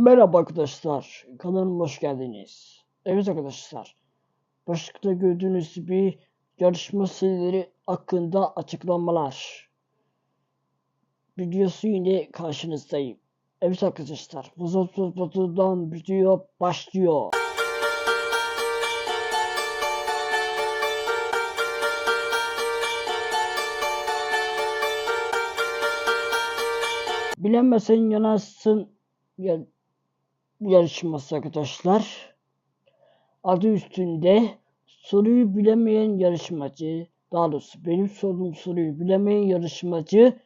Merhaba arkadaşlar, kanalıma hoş geldiniz. Evet arkadaşlar, başlıkta gördüğünüz gibi yarışma serileri hakkında açıklamalar. Videosu yine karşınızdayım. Evet arkadaşlar, Vızot Vızot'dan video başlıyor. Bilemezsen yanarsın ya- yarışması arkadaşlar. Adı üstünde soruyu bilemeyen yarışmacı, daha doğrusu benim sorduğum soruyu bilemeyen yarışmacı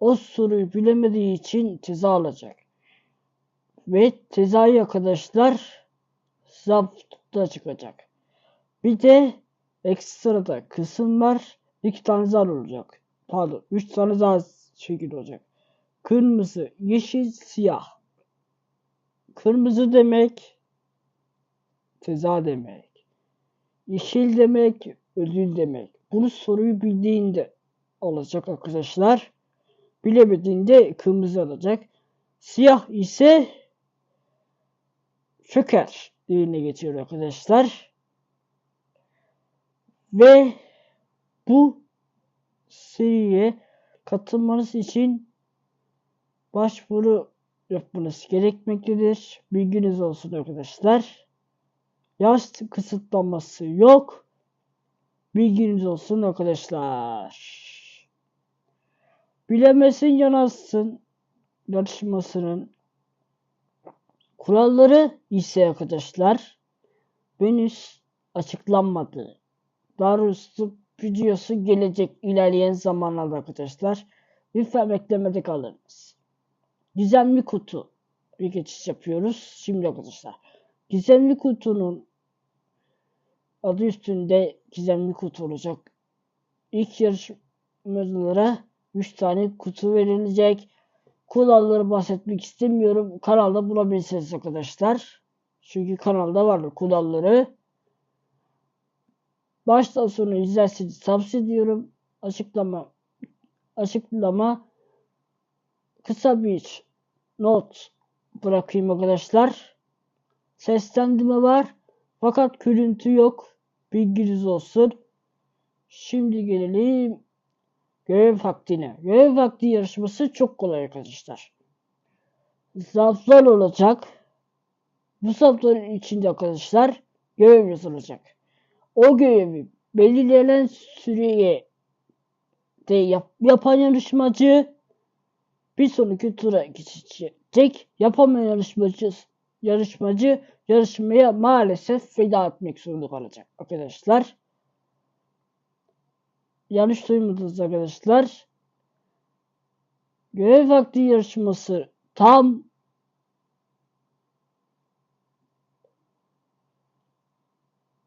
o soruyu bilemediği için ceza alacak. Ve cezayı arkadaşlar zapta çıkacak. Bir de ekstrada kısım var. İki tane zar olacak. Pardon, üç tane zar şekil olacak. Kırmızı, yeşil, siyah. Kırmızı demek ceza demek. Yeşil demek ödül demek. Bunu soruyu bildiğinde olacak arkadaşlar. Bilemediğinde kırmızı alacak. Siyah ise şöker yerine geçiyor arkadaşlar. Ve bu seriye katılmanız için başvuru yapmanız gerekmektedir. Bilginiz olsun arkadaşlar. Yaş kısıtlaması yok. Bilginiz olsun arkadaşlar. Bilemezsin yanarsın yarışmasının kuralları ise arkadaşlar henüz açıklanmadı. Daha videosu gelecek ilerleyen zamanlarda arkadaşlar. Lütfen beklemede kalınız. Gizemli kutu bir geçiş yapıyoruz. Şimdi arkadaşlar. Gizemli kutunun adı üstünde gizemli kutu olacak. İlk yarışmacılara 3 tane kutu verilecek. Kuralları bahsetmek istemiyorum. Kanalda bulabilirsiniz arkadaşlar. Çünkü kanalda vardır kuralları. Baştan sona izlerseniz tavsiye ediyorum. Açıklama açıklama kısa bir not bırakayım arkadaşlar. Seslendirme var. Fakat görüntü yok. Bilginiz olsun. Şimdi gelelim görev vaktine. Görev vakti yarışması çok kolay arkadaşlar. Zarflar olacak. Bu zarfların içinde arkadaşlar görev yazılacak. O görevi belirlenen süreye de yap, yapan yarışmacı bir sonraki tura geçecek. Yapamayan yarışmacı yarışmacı yarışmaya maalesef veda etmek zorunda kalacak arkadaşlar. Yanlış duymadınız arkadaşlar. Görev vakti yarışması tam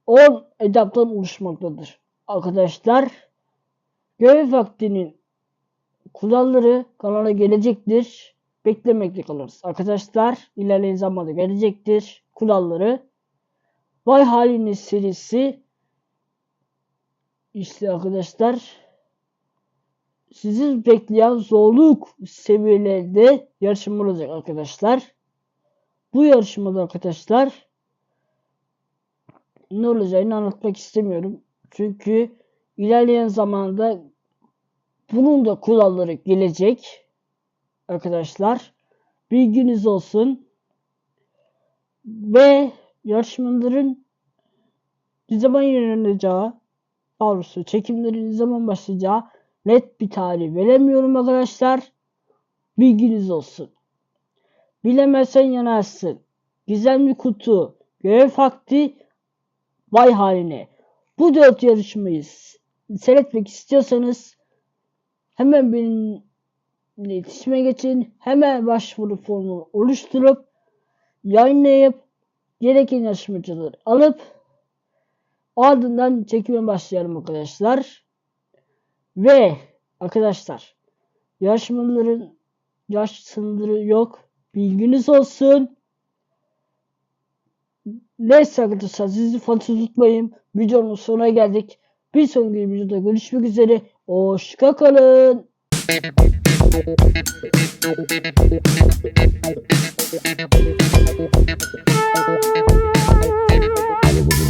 on etaptan oluşmaktadır. Arkadaşlar görev vaktinin kuralları kanala gelecektir. Beklemekte kalırız. Arkadaşlar ilerleyen zamanda gelecektir kuralları. Vay haliniz serisi işte arkadaşlar sizi bekleyen zorluk seviyelerinde yarışma olacak arkadaşlar. Bu yarışmada arkadaşlar ne olacağını anlatmak istemiyorum. Çünkü ilerleyen zamanda bunun da kuralları gelecek arkadaşlar. Bilginiz olsun. Ve yarışmaların ne zaman yayınlanacağı, doğrusu çekimlerin ne zaman başlayacağı net bir tarih veremiyorum arkadaşlar. Bilginiz olsun. Bilemezsen yanarsın. Gizemli kutu, görev vakti, vay haline. Bu dört yarışmayı seyretmek istiyorsanız hemen benimle iletişime geçin. Hemen başvuru formunu oluşturup yayınlayıp gereken yarışmacıları alıp ardından çekime başlayalım arkadaşlar. Ve arkadaşlar yarışmaların yaş sınırı yok. Bilginiz olsun. Neyse arkadaşlar sizi fazla tutmayayım. Videonun sonuna geldik. Bir sonraki videoda görüşmek üzere. Hoşça kalın.